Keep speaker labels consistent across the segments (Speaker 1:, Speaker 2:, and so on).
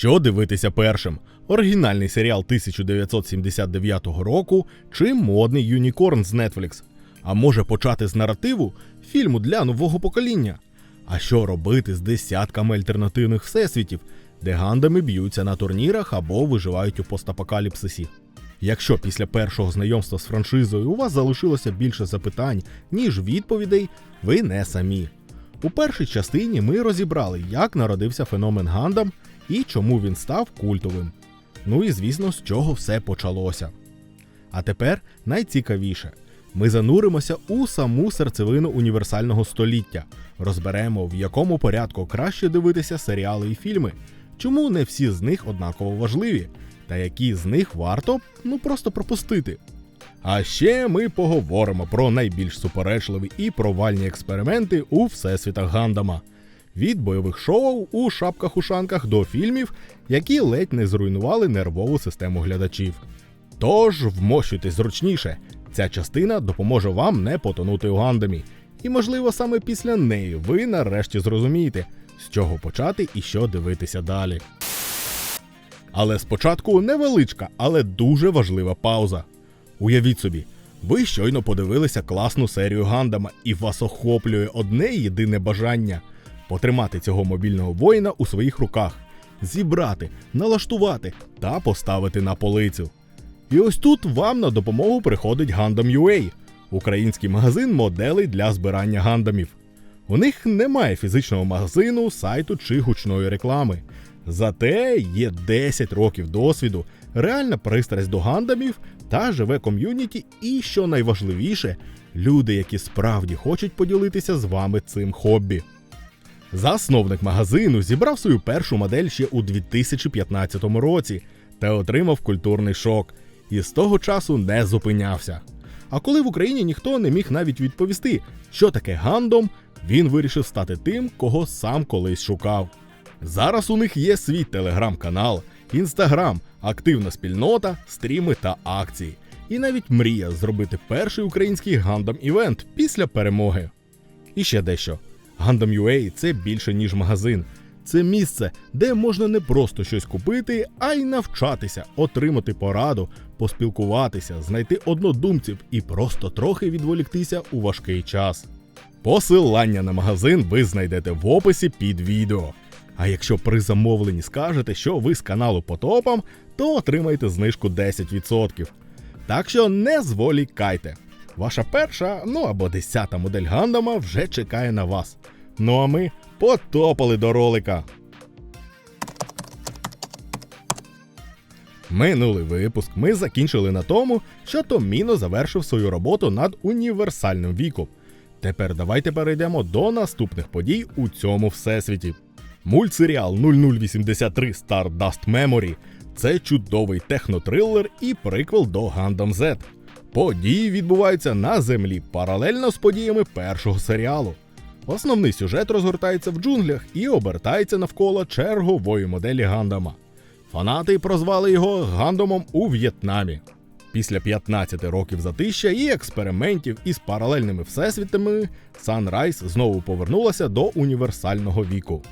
Speaker 1: Що дивитися першим? Оригінальний серіал 1979 року чи модний Юнікорн з Netflix? А може почати з наративу фільму для нового покоління? А що робити з десятками альтернативних всесвітів, де гандами б'ються на турнірах або виживають у постапокаліпсисі? Якщо після першого знайомства з франшизою у вас залишилося більше запитань, ніж відповідей, ви не самі. У першій частині ми розібрали, як народився феномен Гандам і чому він став культовим. Ну і звісно, з чого все почалося. А тепер найцікавіше. Ми зануримося у саму серцевину універсального століття, розберемо, в якому порядку краще дивитися серіали і фільми, чому не всі з них однаково важливі, та які з них варто ну просто пропустити. А ще ми поговоримо про найбільш суперечливі і провальні експерименти у всесвітах Гандама. Від бойових шоу у шапках-ушанках до фільмів, які ледь не зруйнували нервову систему глядачів. Тож вмощуйтесь зручніше, ця частина допоможе вам не потонути у гандамі. І, можливо, саме після неї ви нарешті зрозумієте, з чого почати і що дивитися далі. Але спочатку невеличка, але дуже важлива пауза. Уявіть собі, ви щойно подивилися класну серію Гандама, і вас охоплює одне єдине бажання потримати цього мобільного воїна у своїх руках, зібрати, налаштувати та поставити на полицю. І ось тут вам на допомогу приходить Gundam UA, український магазин моделей для збирання гандамів. У них немає фізичного магазину, сайту чи гучної реклами. Зате є 10 років досвіду, реальна пристрасть до гандамів та живе ком'юніті, і що найважливіше, люди, які справді хочуть поділитися з вами цим хобі. Засновник магазину зібрав свою першу модель ще у 2015 році та отримав культурний шок, і з того часу не зупинявся. А коли в Україні ніхто не міг навіть відповісти, що таке гандом, він вирішив стати тим, кого сам колись шукав. Зараз у них є свій телеграм-канал, інстаграм, активна спільнота, стріми та акції. І навіть мрія зробити перший український гандам івент після перемоги. І ще дещо. Gundam UA – це більше, ніж магазин. Це місце, де можна не просто щось купити, а й навчатися, отримати пораду, поспілкуватися, знайти однодумців і просто трохи відволіктися у важкий час. Посилання на магазин ви знайдете в описі під відео. А якщо при замовленні скажете, що ви з каналу по топам, то отримаєте знижку 10%. Так що не зволікайте. Ваша перша, ну або десята модель гандама вже чекає на вас. Ну а ми потопали до ролика. Минулий випуск ми закінчили на тому, що Томіно завершив свою роботу над універсальним віком. Тепер давайте перейдемо до наступних подій у цьому всесвіті. Мультсеріал 0083 Stardust Memory це чудовий технотрилер і приквел до Gundam Z. Події відбуваються на землі паралельно з подіями першого серіалу. Основний сюжет розгортається в джунглях і обертається навколо чергової моделі Гандама. Фанати прозвали його Гандамом у В'єтнамі. Після 15 років затища і експериментів із паралельними всесвітами Sunrise знову повернулася до універсального віку.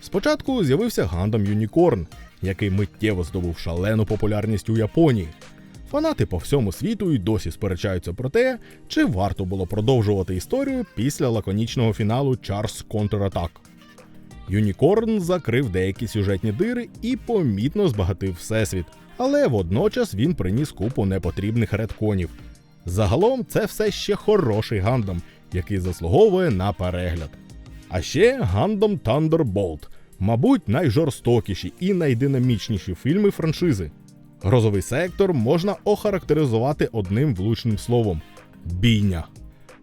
Speaker 1: Спочатку з'явився Гандам Юнікорн, який миттєво здобув шалену популярність у Японії. Фанати по всьому світу й досі сперечаються про те, чи варто було продовжувати історію після лаконічного фіналу Char's Counter-Attack. Юнікорн закрив деякі сюжетні дири і помітно збагатив всесвіт, але водночас він приніс купу непотрібних редконів. Загалом це все ще хороший гандам, який заслуговує на перегляд. А ще гандам Thunderbolt, мабуть, найжорстокіші і найдинамічніші фільми франшизи. Грозовий сектор можна охарактеризувати одним влучним словом бійня.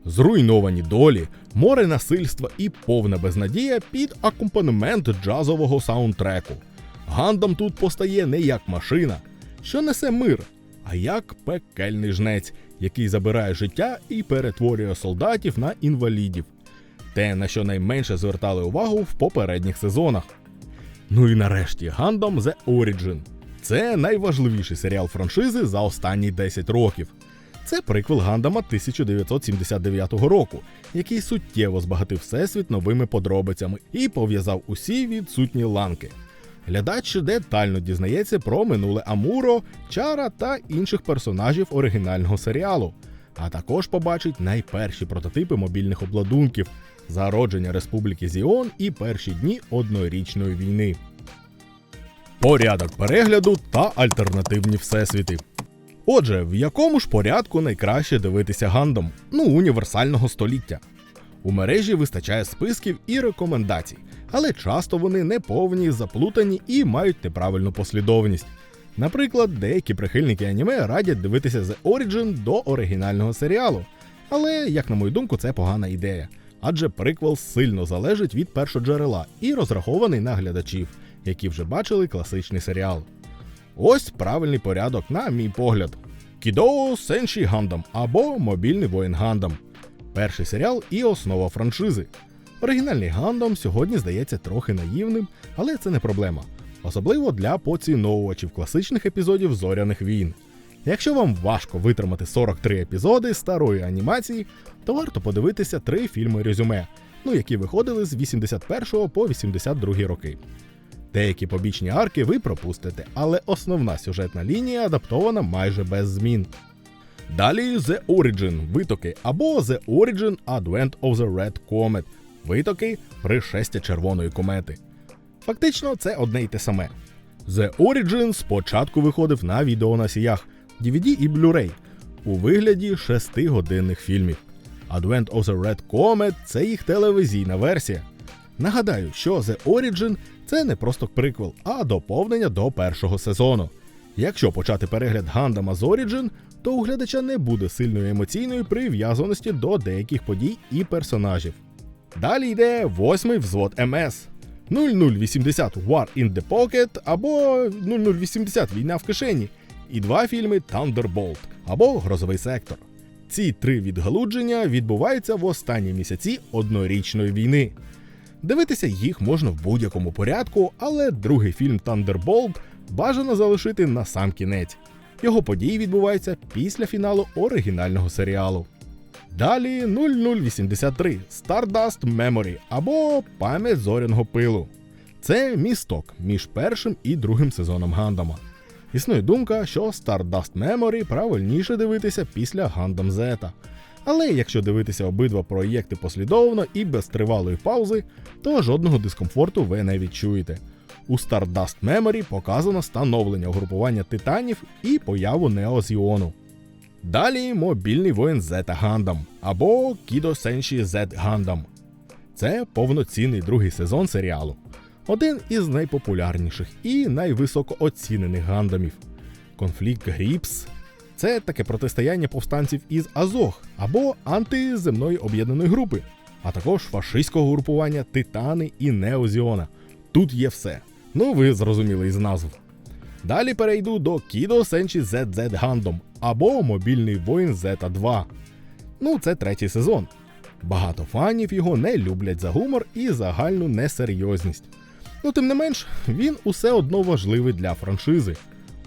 Speaker 1: Зруйновані долі, море насильства і повна безнадія під акомпанемент джазового саундтреку. Гандам тут постає не як машина, що несе мир, а як пекельний жнець, який забирає життя і перетворює солдатів на інвалідів. Те, на що найменше звертали увагу в попередніх сезонах. Ну і нарешті Гандам The Origin. Це найважливіший серіал франшизи за останні 10 років. Це приквел Гандама 1979 року, який суттєво збагатив всесвіт новими подробицями і пов'язав усі відсутні ланки. Глядач детально дізнається про минуле Амуро, Чара та інших персонажів оригінального серіалу, а також побачить найперші прототипи мобільних обладунків, зародження Республіки Зіон і перші дні однорічної війни. Порядок перегляду та альтернативні всесвіти. Отже, в якому ж порядку найкраще дивитися гандам, ну універсального століття. У мережі вистачає списків і рекомендацій, але часто вони неповні, заплутані і мають неправильну послідовність. Наприклад, деякі прихильники аніме радять дивитися The Origin до оригінального серіалу. Але, як на мою думку, це погана ідея, адже приквел сильно залежить від першоджерела і розрахований на глядачів, які вже бачили класичний серіал. Ось правильний порядок, на мій погляд. Кідо Сенші Гандам або Мобільний воїн Гандам. Перший серіал і основа франшизи. Оригінальний Гандам сьогодні здається трохи наївним, але це не проблема. Особливо для поціновувачів класичних епізодів зоряних війн. Якщо вам важко витримати 43 епізоди старої анімації, то варто подивитися три фільми резюме, ну які виходили з 81 по 82 роки. Деякі побічні арки ви пропустите, але основна сюжетна лінія адаптована майже без змін. Далі The Origin витоки або The Origin Advent of the Red Comet витоки пришестя червоної комети. Фактично, це одне й те саме. The Origin спочатку виходив на відеоносіях DVD і Blu-ray у вигляді 6-годинних фільмів. Advent of the Red Comet це їх телевізійна версія. Нагадаю, що The Origin це не просто приквел, а доповнення до першого сезону. Якщо почати перегляд Гандама з Origin, то у глядача не буде сильної емоційної прив'язаності до деяких подій і персонажів. Далі йде восьмий взвод МС 0080 War in the Pocket або 0080 Війна в кишені, і два фільми Thunderbolt або Грозовий сектор. Ці три відгалудження відбуваються в останні місяці однорічної війни. Дивитися їх можна в будь-якому порядку, але другий фільм Thunderbolt бажано залишити на сам кінець. Його події відбуваються після фіналу оригінального серіалу. Далі 0083 Stardust Memory або Пам'ять зоряного пилу. Це місток між першим і другим сезоном Гандама. Існує думка, що Stardust Memory правильніше дивитися після Гандам Зета. Але якщо дивитися обидва проєкти послідовно і без тривалої паузи, то жодного дискомфорту ви не відчуєте. У Stardust Memory показано становлення угрупування титанів і появу Неозіону. Далі мобільний воїн Зета Гандам або Кідо Сенші Зет Гандам. Це повноцінний другий сезон серіалу. Один із найпопулярніших і найвисокооцінених гандамів. Конфлікт Гріпс це таке протистояння повстанців із Азох або антиземної об'єднаної групи, а також фашистського групування Титани і Неозіона. Тут є все. Ну ви зрозуміли із назв. Далі перейду до Кідо Сенчі ZZ Гандом або Мобільний воїн Зета 2. Ну, це третій сезон. Багато фанів його не люблять за гумор і загальну несерйозність. Ну, тим не менш, він усе одно важливий для франшизи.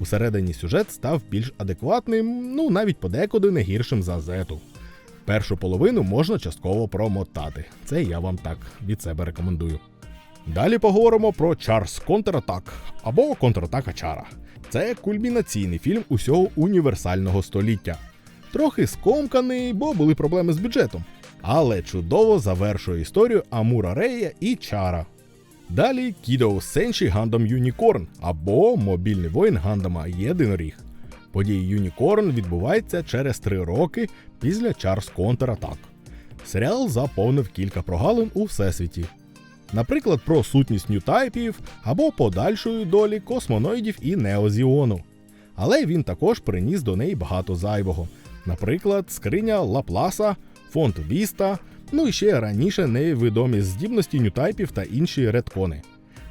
Speaker 1: Усередині сюжет став більш адекватним, ну навіть подекуди не гіршим за Зету. Першу половину можна частково промотати. Це я вам так від себе рекомендую. Далі поговоримо про Чарс Контратак або Контратака Чара. Це кульмінаційний фільм усього універсального століття. Трохи скомканий, бо були проблеми з бюджетом, але чудово завершує історію Амура Рея і Чара. Далі Кідо Сенші Гандам Юнікорн або Мобільний воїн Гандама Єдиноріг. Події Юнікорн відбуваються через три роки після Чарс Контратак. Серіал заповнив кілька прогалин у всесвіті. Наприклад, про сутність ньютайпів або подальшої долі космоноїдів і неозіону. Але він також приніс до неї багато зайвого. Наприклад, скриня Лапласа, фонд Віста, ну і ще раніше невідомі здібності ньютайпів та інші редкони.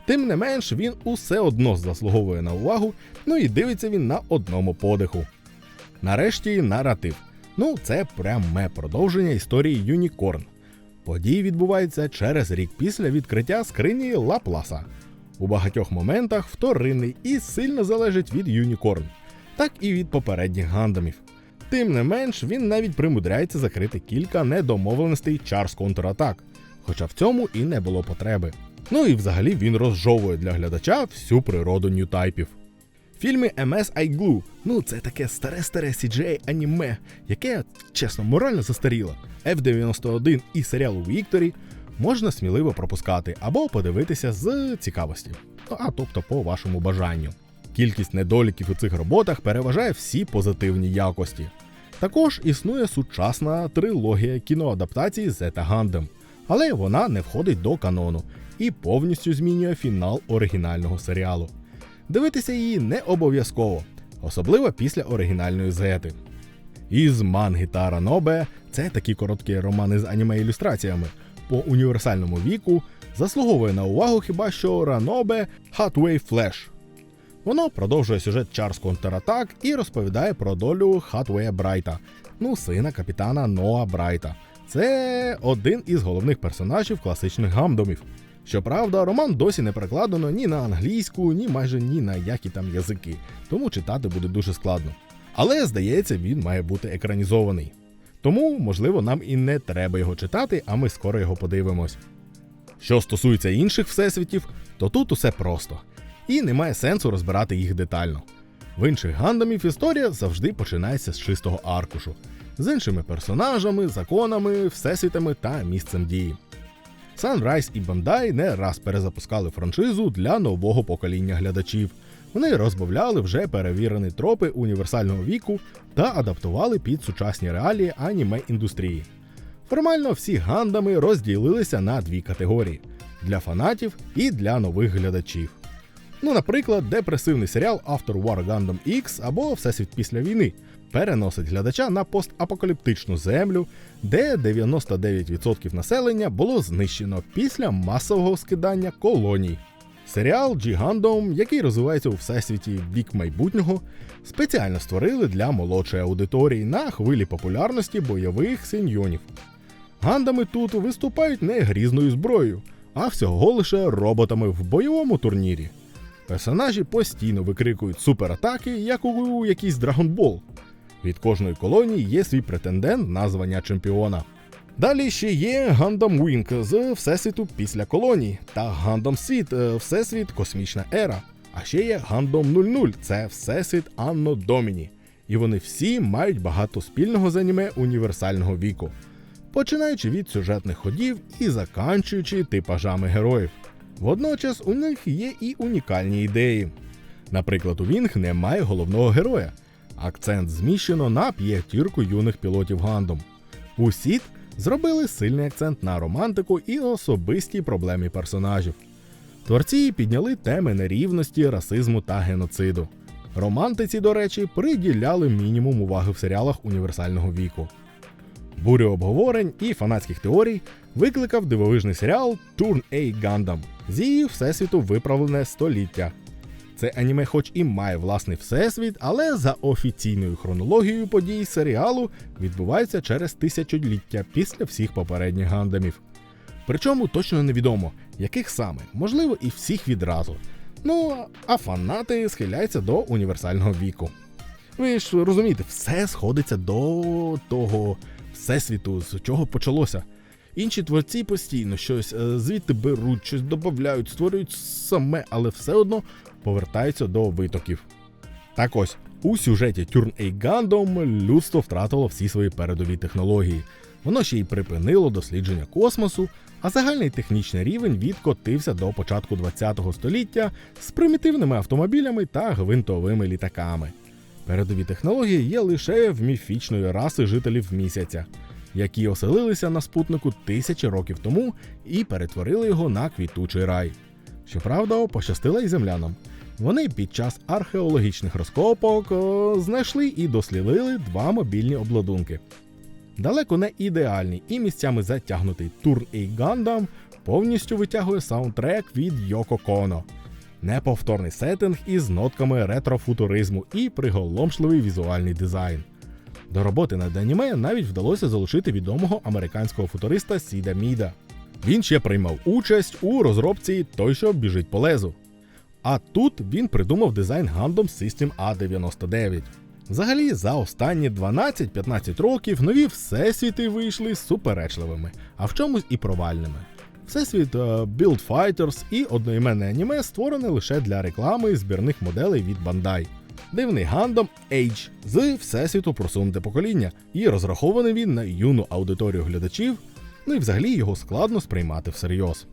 Speaker 1: Тим не менш, він усе одно заслуговує на увагу, ну і дивиться він на одному подиху. Нарешті наратив. Ну, це пряме продовження історії Юнікорн. Події відбуваються через рік після відкриття скрині Лапласа. У багатьох моментах вторинний і сильно залежить від Юнікорн, так і від попередніх гандамів. Тим не менш, він навіть примудряється закрити кілька недомовленостей Чарс контратак, хоча в цьому і не було потреби. Ну і взагалі він розжовує для глядача всю природу ньютайпів. Фільми MS I ну це таке старе-старе CGI аніме, яке, чесно, морально застаріло. F91 і серіалу Вікторі можна сміливо пропускати або подивитися з цікавості, Ну, а тобто по вашому бажанню. Кількість недоліків у цих роботах переважає всі позитивні якості. Також існує сучасна трилогія кіноадаптації Zeta Gundam, але вона не входить до канону і повністю змінює фінал оригінального серіалу. Дивитися її не обов'язково, особливо після оригінальної зети. Із манги та Ранобе це такі короткі романи з аніме ілюстраціями. По універсальному віку заслуговує на увагу хіба що Ранобе Hotway Flash. Воно продовжує сюжет Чарс Контратак і розповідає про долю Хатвея Брайта, ну, сина капітана Ноа Брайта. Це один із головних персонажів класичних гамдомів. Щоправда, роман досі не перекладено ні на англійську, ні майже ні на які там язики, тому читати буде дуже складно. Але здається, він має бути екранізований. Тому, можливо, нам і не треба його читати, а ми скоро його подивимось. Що стосується інших всесвітів, то тут усе просто, і немає сенсу розбирати їх детально. В інших гандамів історія завжди починається з чистого аркушу, з іншими персонажами, законами, всесвітами та місцем дії. Sunrise і Bandai не раз перезапускали франшизу для нового покоління глядачів. Вони розбавляли вже перевірені тропи універсального віку та адаптували під сучасні реалії аніме індустрії. Формально всі гандами розділилися на дві категорії: для фанатів і для нових глядачів. Ну, наприклад, депресивний серіал After War Gundam X або Всесвіт після війни переносить глядача на постапокаліптичну землю, де 99% населення було знищено після масового скидання колоній. Серіал G-Gundam, який розвивається у всесвіті бік майбутнього, спеціально створили для молодшої аудиторії на хвилі популярності бойових синьйонів. Гандами тут виступають не грізною зброєю, а всього лише роботами в бойовому турнірі. Персонажі постійно викрикують суператаки, як у якийсь Драгонбол. Від кожної колонії є свій претендент на звання чемпіона. Далі ще є Gundam Wing з Всесвіту після колоній та Gundam е, Всесвіт Космічна Ера. А ще є Gundam 00 це Всесвіт Анно Доміні. І вони всі мають багато спільного з аніме універсального віку, починаючи від сюжетних ходів і заканчуючи типажами героїв. Водночас у них є і унікальні ідеї. Наприклад, у Вінг немає головного героя. Акцент зміщено на п'ятірку юних пілотів Гандом. У Сіт зробили сильний акцент на романтику і особисті проблеми персонажів. Творці підняли теми нерівності, расизму та геноциду. Романтиці, до речі, приділяли мінімум уваги в серіалах універсального віку. Бурю обговорень і фанатських теорій викликав дивовижний серіал Turn A Gundam з її всесвіту виправлене століття. Це аніме, хоч і має власний всесвіт, але за офіційною хронологією подій серіалу відбувається через тисячоліття після всіх попередніх гандамів. Причому точно невідомо, яких саме, можливо, і всіх відразу. Ну, а фанати схиляються до універсального віку. Ви ж розумієте, все сходиться до того всесвіту, з чого почалося. Інші творці постійно щось е, звідти беруть, щось додають, створюють саме, але все одно повертаються до витоків. Так ось, у сюжеті Turn A Gundam людство втратило всі свої передові технології. Воно ще й припинило дослідження космосу, а загальний технічний рівень відкотився до початку ХХ століття з примітивними автомобілями та гвинтовими літаками. Передові технології є лише в міфічної раси жителів місяця, які оселилися на спутнику тисячі років тому і перетворили його на квітучий рай. Щоправда, пощастило й землянам. Вони під час археологічних розкопок о, знайшли і дослідили два мобільні обладунки. Далеко не ідеальний і місцями затягнутий Turn A Gundam повністю витягує саундтрек від Йоко Коно. Неповторний сеттинг із нотками ретрофутуризму і приголомшливий візуальний дизайн. До роботи над аніме навіть вдалося залучити відомого американського футуриста Сіда Міда. Він ще приймав участь у розробці той, що біжить по лезу. А тут він придумав дизайн Gundam System A99. Взагалі, за останні 12-15 років нові всесвіти вийшли суперечливими, а в чомусь і провальними. Всесвіт е, Build Fighters і одноіменне аніме створене лише для реклами збірних моделей від Bandai. Дивний гандам Age з всесвіту просунуте покоління, і розрахований він на юну аудиторію глядачів, ну і взагалі його складно сприймати всерйоз.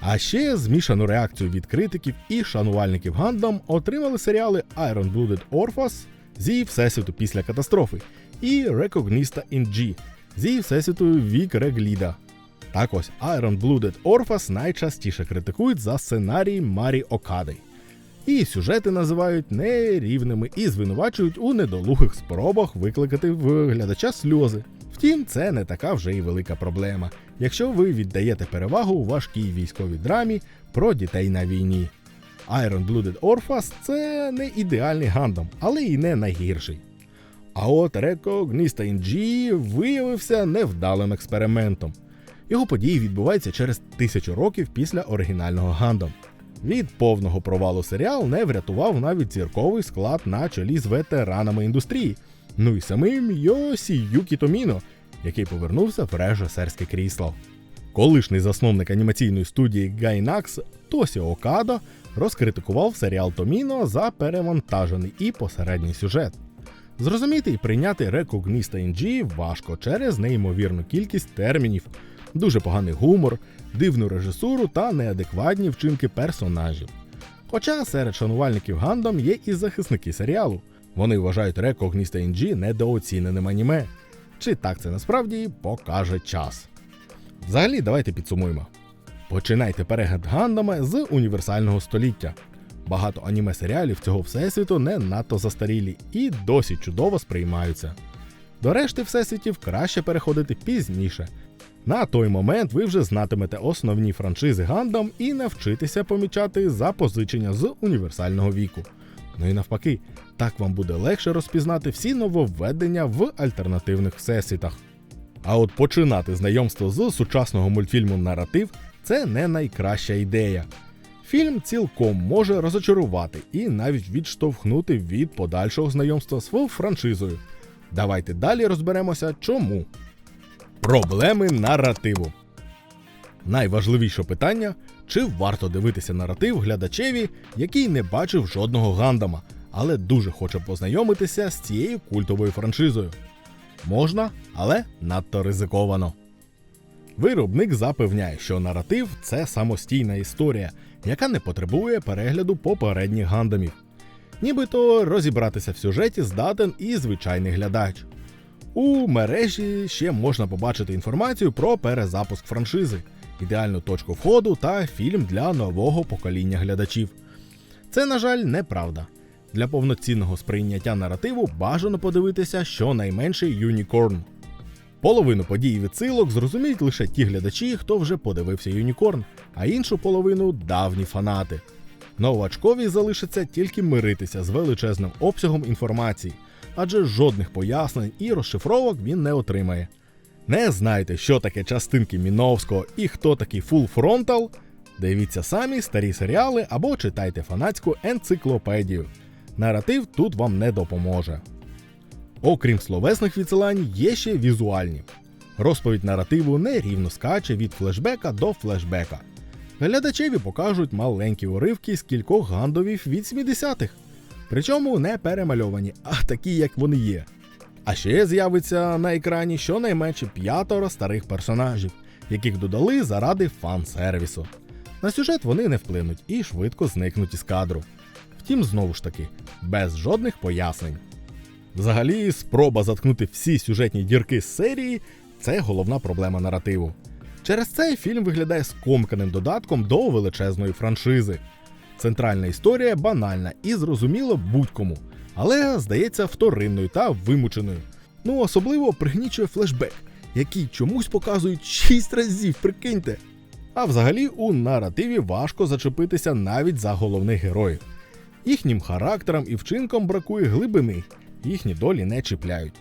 Speaker 1: А ще змішану реакцію від критиків і шанувальників Гандам отримали серіали Iron Blooded Orphans зі всесвіту після катастрофи і Recognista in G зі всесвіту Вік Регліда. Так ось Iron Blooded Orphans найчастіше критикують за сценарій Марі Окади. І сюжети називають нерівними і звинувачують у недолугих спробах викликати в глядача сльози. Втім, це не така вже й велика проблема, якщо ви віддаєте перевагу важкій військовій драмі про дітей на війні. Iron Blooded Orphans – це не ідеальний гандам, але й не найгірший. А от Recognista in G виявився невдалим експериментом. Його події відбуваються через тисячу років після оригінального гандам. Від повного провалу серіал не врятував навіть зірковий склад на чолі з ветеранами індустрії, ну і самим Йосі Юкі Томіно, який повернувся в режисерське крісло. Колишній засновник анімаційної студії Gainax Тосі Окадо розкритикував серіал Томіно за перевантажений і посередній сюжет. Зрозуміти і прийняти Recognista in G важко через неймовірну кількість термінів, дуже поганий гумор, дивну режисуру та неадекватні вчинки персонажів. Хоча серед шанувальників Гандам є і захисники серіалу. Вони вважають in G недооціненим аніме. Чи так це насправді покаже час. Взагалі, давайте підсумуємо. Починайте перегляд Гандами з універсального століття. Багато аніме серіалів цього всесвіту не надто застарілі і досі чудово сприймаються. До решти всесвітів краще переходити пізніше. На той момент ви вже знатимете основні франшизи Гандам і навчитеся помічати запозичення з універсального віку. Ну і навпаки, так вам буде легше розпізнати всі нововведення в альтернативних всесвітах. А от починати знайомство з сучасного мультфільму Наратив це не найкраща ідея. Фільм цілком може розочарувати і навіть відштовхнути від подальшого знайомства з франшизою. Давайте далі розберемося, чому. Проблеми наративу. Найважливіше питання: чи варто дивитися наратив глядачеві, який не бачив жодного гандама, але дуже хоче познайомитися з цією культовою франшизою. Можна, але надто ризиковано. Виробник запевняє, що наратив це самостійна історія, яка не потребує перегляду попередніх гандамів. Нібито розібратися в сюжеті здатен і звичайний глядач. У мережі ще можна побачити інформацію про перезапуск франшизи, ідеальну точку входу та фільм для нового покоління глядачів. Це, на жаль, неправда. Для повноцінного сприйняття наративу бажано подивитися щонайменше Юнікорн. Половину подій відсилок зрозуміють лише ті глядачі, хто вже подивився Юнікорн, а іншу половину давні фанати. Новачкові залишиться тільки миритися з величезним обсягом інформації, адже жодних пояснень і розшифровок він не отримає. Не знаєте, що таке частинки Міновського і хто такий Full Frontal? Дивіться самі старі серіали або читайте фанатську енциклопедію. Наратив тут вам не допоможе. Окрім словесних відсилань, є ще візуальні. Розповідь наративу нерівно скаче від флешбека до флешбека. Глядачеві покажуть маленькі уривки з кількох гандовів від 70-х. Причому не перемальовані, а такі, як вони є. А ще з'явиться на екрані щонайменше п'ятеро старих персонажів, яких додали заради фан-сервісу. На сюжет вони не вплинуть і швидко зникнуть із кадру. Втім, знову ж таки, без жодних пояснень. Взагалі, спроба заткнути всі сюжетні дірки з серії це головна проблема наративу. Через це фільм виглядає скомканим додатком до величезної франшизи. Центральна історія банальна і зрозуміла будь-кому, але здається вторинною та вимученою. Ну особливо пригнічує флешбек, який чомусь показують 6 разів, прикиньте. А взагалі у наративі важко зачепитися навіть за головних героїв. Їхнім характерам і вчинкам бракує глибини, їхні долі не чіпляють.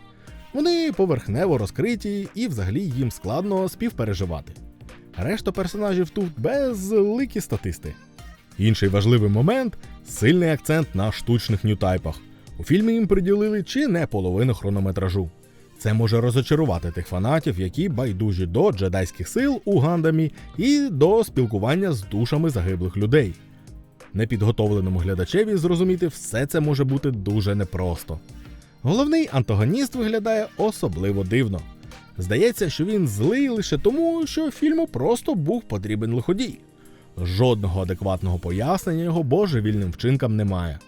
Speaker 1: Вони поверхнево розкриті і взагалі їм складно співпереживати. Решта персонажів тут безликі статисти. Інший важливий момент сильний акцент на штучних ньютайпах. У фільмі їм приділили чи не половину хронометражу. Це може розочарувати тих фанатів, які байдужі до джедайських сил у гандамі і до спілкування з душами загиблих людей. Непідготовленому глядачеві зрозуміти все це може бути дуже непросто. Головний антагоніст виглядає особливо дивно. Здається, що він злий лише тому, що фільму просто був потрібен лиходій. Жодного адекватного пояснення його божевільним вчинкам немає.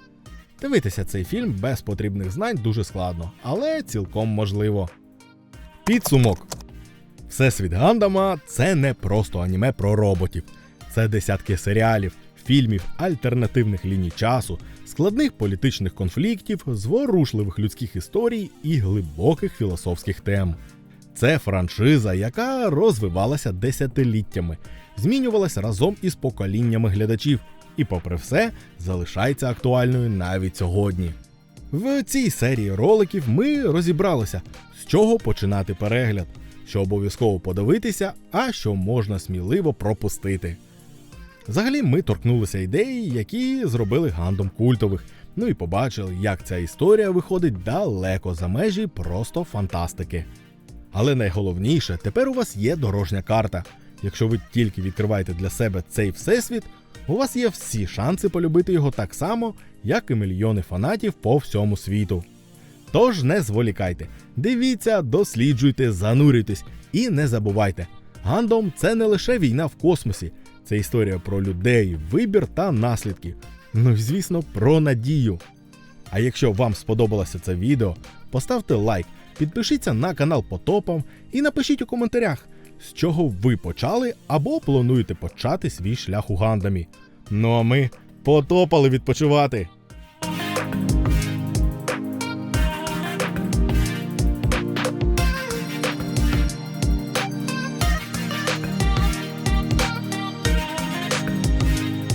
Speaker 1: Дивитися цей фільм без потрібних знань дуже складно, але цілком можливо. Підсумок. Всесвіт Гандама це не просто аніме про роботів. Це десятки серіалів, фільмів, альтернативних ліній часу, складних політичних конфліктів, зворушливих людських історій і глибоких філософських тем. Це франшиза, яка розвивалася десятиліттями, змінювалася разом із поколіннями глядачів, і, попри все, залишається актуальною навіть сьогодні. В цій серії роликів ми розібралися, з чого починати перегляд, що обов'язково подивитися, а що можна сміливо пропустити. Взагалі, ми торкнулися ідеї, які зробили гандом культових. Ну і побачили, як ця історія виходить далеко за межі просто фантастики. Але найголовніше, тепер у вас є дорожня карта. Якщо ви тільки відкриваєте для себе цей всесвіт, у вас є всі шанси полюбити його так само, як і мільйони фанатів по всьому світу. Тож не зволікайте, дивіться, досліджуйте, занурюйтесь і не забувайте, гандом це не лише війна в космосі, це історія про людей, вибір та наслідки. Ну і звісно, про надію. А якщо вам сподобалося це відео, поставте лайк, підпишіться на канал Потопом і напишіть у коментарях, з чого ви почали або плануєте почати свій шлях у гандамі. Ну а ми потопали відпочивати.